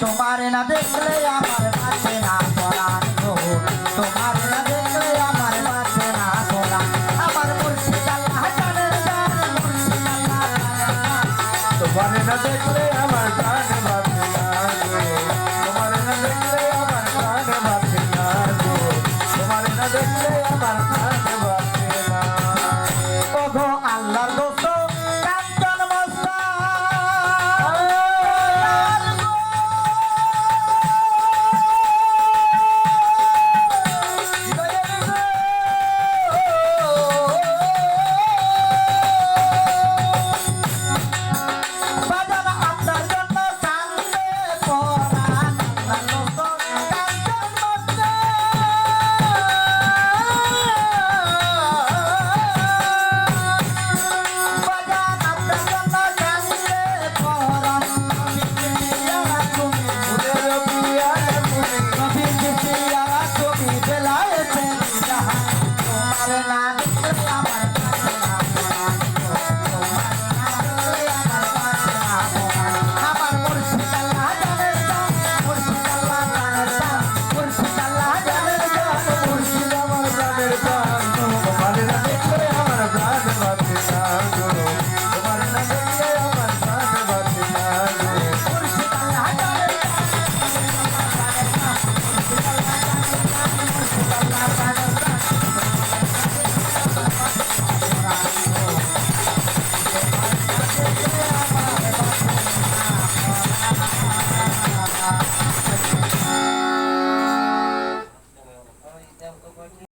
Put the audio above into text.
Tomaré na desleia বর্ণনা দেখলে আমার প্রাণ